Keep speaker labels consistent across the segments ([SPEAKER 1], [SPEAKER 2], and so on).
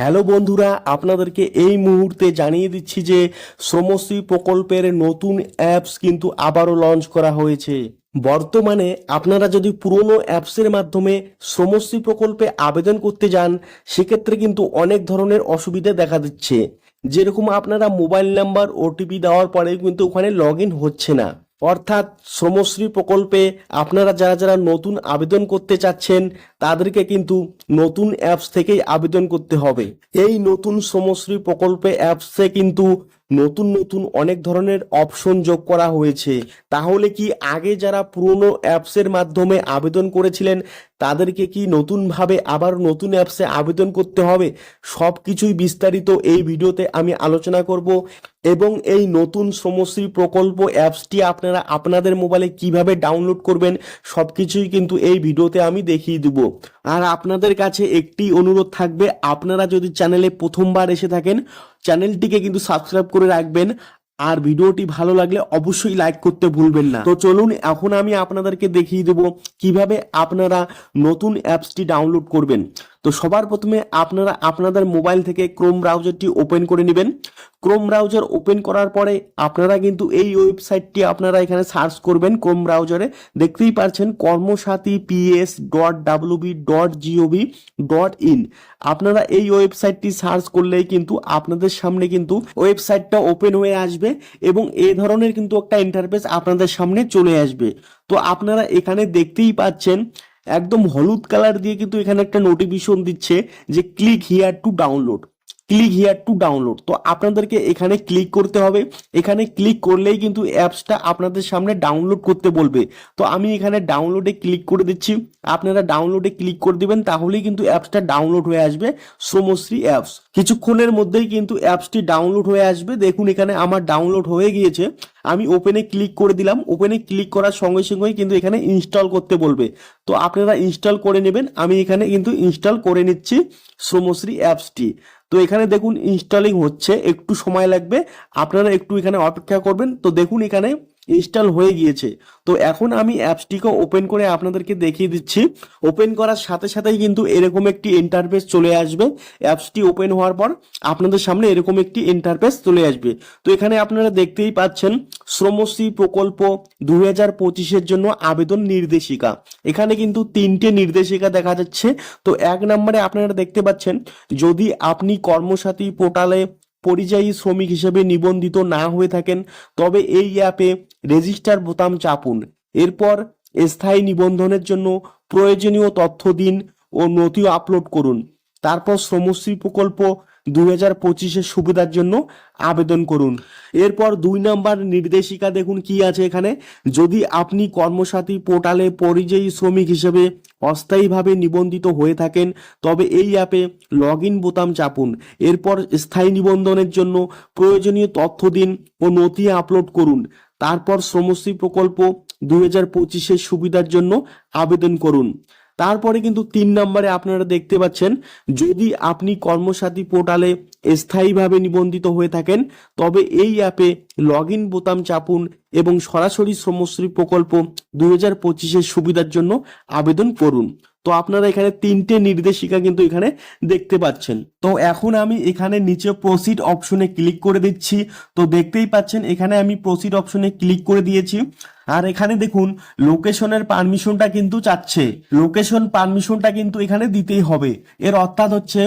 [SPEAKER 1] Hello বন্ধুরা, আপনাদেরকে এই মুহূর্তে জানিয়ে দিচ্ছি যে শ্রমশ্রী প্রকল্পের নতুন অ্যাপস কিন্তু আবারও লঞ্চ করা হয়েছে। বর্তমানে আপনারা যদি পুরনো অ্যাপসের মাধ্যমে শ্রমশ্রী প্রকল্পে আবেদন করতে যান, সেক্ষেত্রে কিন্তু অনেক ধরনের অসুবিধা দেখা দিচ্ছে। যেরকম আপনারা মোবাইল নাম্বার, ওটিপি দেওয়ার পরে কিন্তু ওখানে লগ হচ্ছে না। অর্থাৎ শ্রমশ্রী প্রকল্পে আপনারা যারা যারা নতুন আবেদন করতে চাচ্ছেন, তাদেরকে কিন্তু নতুন অ্যাপস থেকেই আবেদন করতে হবে। এই নতুন শ্রমশ্রী প্রকল্পে অ্যাপসে কিন্তু নতুন নতুন অনেক ধরনের অপশন যোগ করা হয়েছে। তাহলে কি আগে যারা পুরনো অ্যাপসের মাধ্যমে আবেদন করেছিলেন, তাদেরকে কি নতুনভাবে আবার নতুন অ্যাপসে আবেদন করতে হবে? সব কিছুই বিস্তারিত এই ভিডিওতে আমি আলোচনা করব এবং এই নতুন শ্রমশ্রী প্রকল্প অ্যাপসটি আপনারা আপনাদের মোবাইলে কীভাবে ডাউনলোড করবেন সব কিছুই কিন্তু এই ভিডিওতে আমি দেখিয়ে দেব। আর আপনাদের কাছে একটি অনুরোধ থাকবে, আপনারা যদি চ্যানেলে প্রথমবার এসে থাকেন চ্যানেলটিকে কিন্তু সাবস্ক্রাইব করে রাখবেন। আর ভিডিওটি ভালো লাগলে অবশ্যই লাইক করতে ভুলবেন না। তো চলুন, এখন আমি আপনাদেরকে দেখিয়ে দেব কীভাবে আপনারা নতুন অ্যাপসটি ডাউনলোড করবেন। তো সবার প্রথমে আপনারা আপনাদের মোবাইল থেকে ক্রোম ব্রাউজারটি ওপেন করে নেবেন। ক্রোম ব্রাউজার ওপেন করার পরে আপনারা কিন্তু এই ওয়েবসাইটটি আপনারা এখানে সার্চ করবেন ক্রোম ব্রাউজারে। দেখতেই পাচ্ছেন Karmasathi PS dot WB dot GOV dot in আপনারা এই ওয়েবসাইটটি সার্চ করলেই কিন্তু আপনাদের সামনে কিন্তু ওয়েবসাইটটা ওপেন হয়ে আসবে এবং এই ধরনের কিন্তু একটা ইন্টারফেস আপনাদের সামনে চলে আসবে। তো আপনারা এখানে দেখতেই পাচ্ছেন একদম হলুদ কালার দিয়ে কিন্তু এখানে একটা নোটিফিকেশন দিচ্ছে যে click here to download click here to download তো আপনাদেরকে এখানে ক্লিক করতে হবে। এখানে ক্লিক করলেই কিন্তু অ্যাপসটা আপনাদের সামনে ডাউনলোড করতে বলবে। তো আমি এখানে ডাউনলোডে ক্লিক করে দিচ্ছি। আপনারা ডাউনলোডে ক্লিক করে দিবেন, তাহলেই কিন্তু অ্যাপসটা ডাউনলোড হয়ে আসবে শ্রমশ্রী অ্যাপস কিছুক্ষণের মধ্যেই কিন্তু অ্যাপসটি ডাউনলোড হয়ে আসবে। দেখুন এখানে আমার ডাউনলোড হয়ে গিয়েছে। আমি ওপেনে ক্লিক করে দিলাম। ওপেনে ক্লিক করার সঙ্গে সঙ্গেই কিন্তু এখানে ইনস্টল করতে বলবে। তো আপনারা ইনস্টল করে নেবেন। আমি এখানে কিন্তু ইনস্টল করে নিচ্ছি শ্রমশ্রী অ্যাপসটি তো এখানে দেখুন ইনস্টলিং হচ্ছে, একটু সময় লাগবে। আপনারা একটু এখানে অপেক্ষা করবেন। তো দেখুন এখানে ইনস্টল হয়ে গিয়েছে। তো এখন আমি অ্যাপসটিকে ওপেন করে আপনাদেরকে দেখিয়ে দিচ্ছি। ওপেন করার সাথে সাথেই কিন্তু এরকম একটি ইন্টারফেস চলে আসবে। অ্যাপসটি ওপেন হওয়ার পর আপনাদের সামনে এরকম একটি ইন্টারফেস চলে আসবে। তো এখানে আপনারা দেখতেই পাচ্ছেন শ্রমশ্রী প্রকল্প দুই হাজার পঁচিশের জন্য আবেদন নির্দেশিকা। এখানে কিন্তু তিনটে নির্দেশিকা দেখা যাচ্ছে। তো এক নম্বরে আপনারা দেখতে পাচ্ছেন, যদি আপনি কর্মসাথী পোর্টালে পরিযায়ী শ্রমিক হিসেবে নিবন্ধিত না হয়ে থাকেন, তবে এই অ্যাপে রেজিস্টার বোতাম চাপুন। এরপর স্থায়ী নিবন্ধনের জন্য প্রয়োজনীয় তথ্য দিন ও নথি আপলোড করুন। তারপর শ্রমশ্রী প্রকল্প দুই হাজার পঁচিশের সুবিধার জন্য আবেদন করুন। এরপর দুই নম্বর নির্দেশিকা দেখুন কি আছে এখানে। যদি আপনি কর্মসাথী পোর্টালে পরিযায়ী শ্রমিক হিসেবে অস্থায়ীভাবে নিবন্ধিত হয়ে থাকেন, তবে এই অ্যাপে লগ ইন বোতাম চাপুন। এরপর স্থায়ী নিবন্ধনের জন্য প্রয়োজনীয় তথ্য দিন ও নথি আপলোড করুন। তারপর শ্রমশ্রী প্রকল্প দুই হাজার পঁচিশের সুবিধার জন্য আবেদন করুন। তারপরে কিন্তু তিন নম্বরে আপনারা দেখতে পাচ্ছেন, যদি আপনি কর্মসাথী পোর্টালে স্থায়ীভাবে নিবন্ধিত হয়ে থাকেন, তবে এই অ্যাপে লগ ইন বোতাম চাপুন এবং সরাসরি শ্রমশ্রী প্রকল্প দু হাজার পঁচিশের সুবিধার জন্য আবেদন করুন। তো আপনারা এখানে তিনটে নির্দেশিকা কিন্তু এখানে দেখতে পাচ্ছেন। তো এখন আমি এখানে নিচে প্রসিড অপশনে ক্লিক করে দিচ্ছি। তো দেখতেই পাচ্ছেন, এখানে আমি প্রসিড অপশনে ক্লিক করে দিয়েছি। আর এখানে দেখুন লোকেশনের পারমিশনটা কিন্তু চাচ্ছে। লোকেশন পারমিশনটা কিন্তু এখানে দিতেই হবে। এর অর্থাৎ হচ্ছে,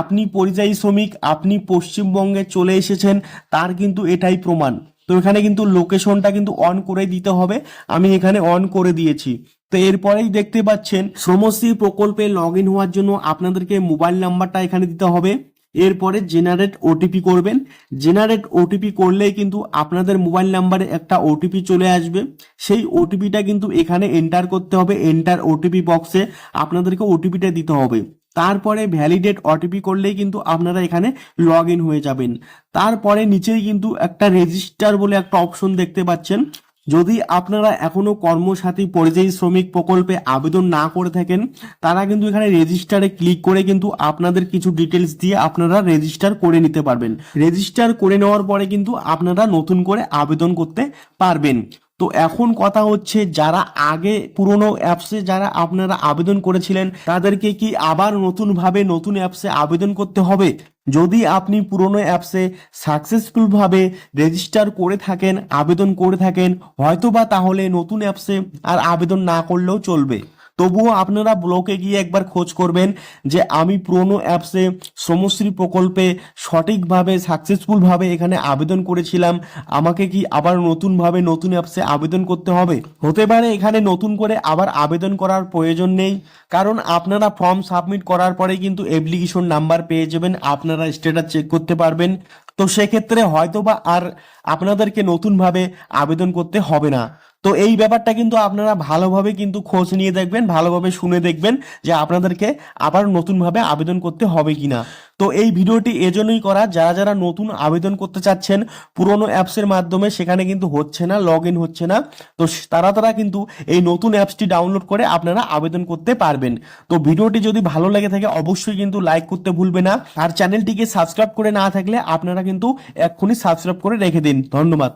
[SPEAKER 1] আপনি পরিযায়ী শ্রমিক, আপনি পশ্চিমবঙ্গে চলে এসেছেন, তার কিন্তু এটাই প্রমাণ। তো এখানে কিন্তু লোকেশনটা কিন্তু অন করে দিতে হবে। আমি এখানে অন করে দিয়েছি। তো এরপরেই দেখতে পাচ্ছেন শ্রমশ্রী প্রকল্পে লগ ইন হওয়ার জন্য আপনাদেরকে মোবাইল নাম্বারটা এখানে দিতে হবে। এরপরে জেনারেট ওটিপি করবেন। জেনারেট ওটিপি করলেই কিন্তু আপনাদের মোবাইল নাম্বারে একটা ওটিপি চলে আসবে। সেই ওটিপিটা কিন্তু এখানে এন্টার করতে হবে। এন্টার ওটিপি বক্সে আপনাদেরকে ওটিপিটা দিতে হবে। তারপরে ভ্যালিডেট ওটিপি করলেই কিন্তু আপনারা এখানে লগ ইন হয়ে যাবেন। তারপরে নিচেই কিন্তু একটা রেজিস্টার বলে একটা অপশন দেখতে পাচ্ছেন। যদি আপনারা এখনও কর্মসাথী, পরিযায়ী শ্রমিক প্রকল্পে আবেদন না করে থাকেন, তারা কিন্তু এখানে রেজিস্টারে ক্লিক করে কিন্তু আপনাদের কিছু ডিটেলস দিয়ে আপনারা রেজিস্টার করে নিতে পারবেন। রেজিস্টার করে নেওয়ার পরে কিন্তু আপনারা নতুন করে আবেদন করতে পারবেন। তো এখন কথা হচ্ছে যারা আগে পুরনো অ্যাপসে যারা আপনারা আবেদন করেছিলেন, তাদেরকে কি আবার নতুনভাবে নতুন অ্যাপসে আবেদন করতে হবে? যদি আপনি পুরনো অ্যাপসে সাকসেসফুলভাবে রেজিস্টার করে থাকেন, আবেদন করে থাকেন, হয়তোবা তাহলে নতুন অ্যাপসে আর আবেদন না করলেও চলবে। তবুও আপনারা ব্লকে গিয়ে একবার খোঁজ করবেন যে আমি পুরনো অ্যাপসে শ্রমশ্রী প্রকল্পে সঠিকভাবে সাকসেসফুলভাবে এখানে আবেদন করেছিলাম। আমাকে কি আবার নতুনভাবে নতুন অ্যাপসে আবেদন করতে হবে? হতে পারে এখানে নতুন করে আবার আবেদন করার প্রয়োজন নেই। কারণ আপনারা ফর্ম সাবমিট করার পরে কিন্তু অ্যাপ্লিকেশন নাম্বার পেয়ে যাবেন, আপনারা স্টেটাস চেক করতে পারবেন। তো সেক্ষেত্রে হয়তোবা আর আপনাদেরকে নতুনভাবে আবেদন করতে হবে না। তো এই ব্যাপারটা কিন্তু আপনারা ভালোভাবে কিন্তু খোঁজ নিয়ে দেখবেন, ভালোভাবে শুনে দেখবেন যে আপনাদেরকে আবার নতুনভাবে আবেদন করতে হবে কিনা। তো এই ভিডিওটি এজন্যই করা, যারা যারা নতুন আবেদন করতে চাচ্ছেন, পুরনো অ্যাপসের মাধ্যমে সেখানে কিন্তু হচ্ছে না লগ ইন হচ্ছে না, তো তারা তারা কিন্তু এই নতুন অ্যাপসটি ডাউনলোড করে আপনারা আবেদন করতে পারবেন। তো ভিডিওটি যদি ভালো লেগে থাকে, অবশ্যই কিন্তু লাইক করতে ভুলবে না। আর চ্যানেলটিকে সাবস্ক্রাইব করে না থাকলে আপনারা কিন্তু এক্ষুনি সাবস্ক্রাইব করে রেখে দিন। ধন্যবাদ।